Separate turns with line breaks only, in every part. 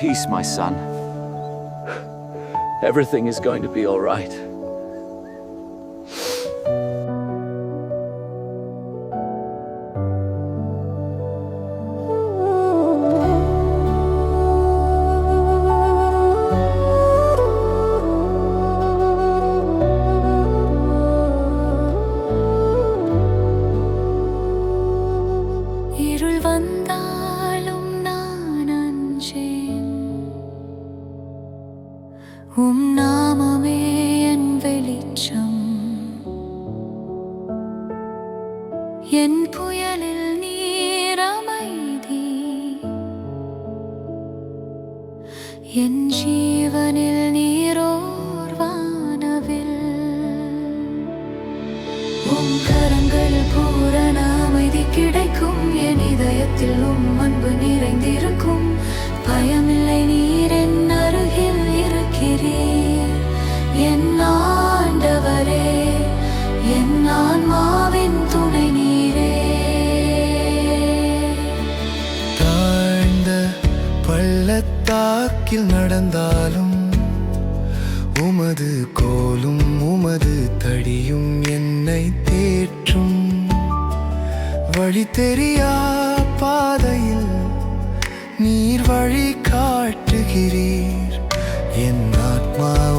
peace, my son. Everything is going to be all right.
உம் நாமமே என் வெளிச்சம். என் புயலில் நீரமைதி என் ஜீவனில்
பள்ளத்தாக்கில் நடந்தாலும் உமது கோலும் உமது தடியும் என்னை தேற்றும். வழி தெரியா பாதையில் நீர் வழி காட்டுகிறீர். என் ஆத்மா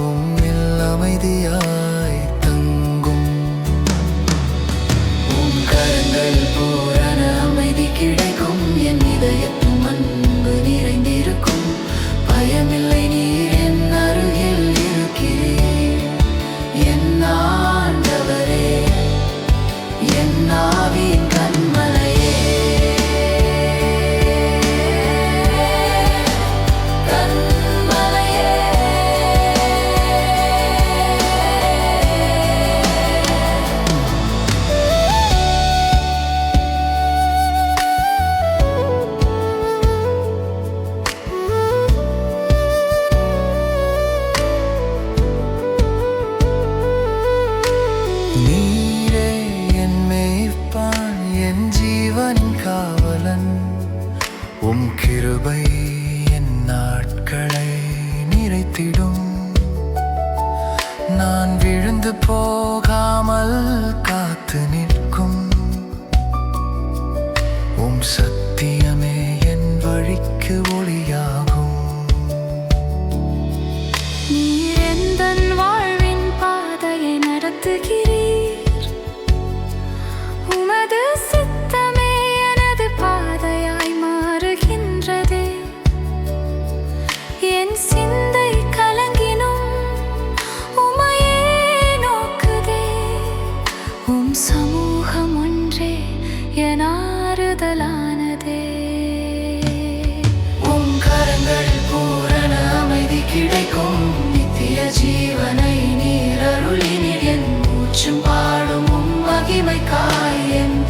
உம்
கிருபை என் நாட்களை நிறைத்திடும். நான் விழுந்து போகாமல் காத்து நிற்கும். உம் சத்தியமே என் வழிக்கு ஒளியாகும்.
நீர் எந்த வாழ்வின் பாதையை நடத்துகிறேன் உம் சமூகம் ஒன்றே என் ஆறுதலானதே. உம் கரங்கள் பூரண அமைதி கிடைக்கும். நித்திய ஜீவனை நீர் அருளினீர் என் மூச்சும் பாடும் உம் மகிமைக்காய் என்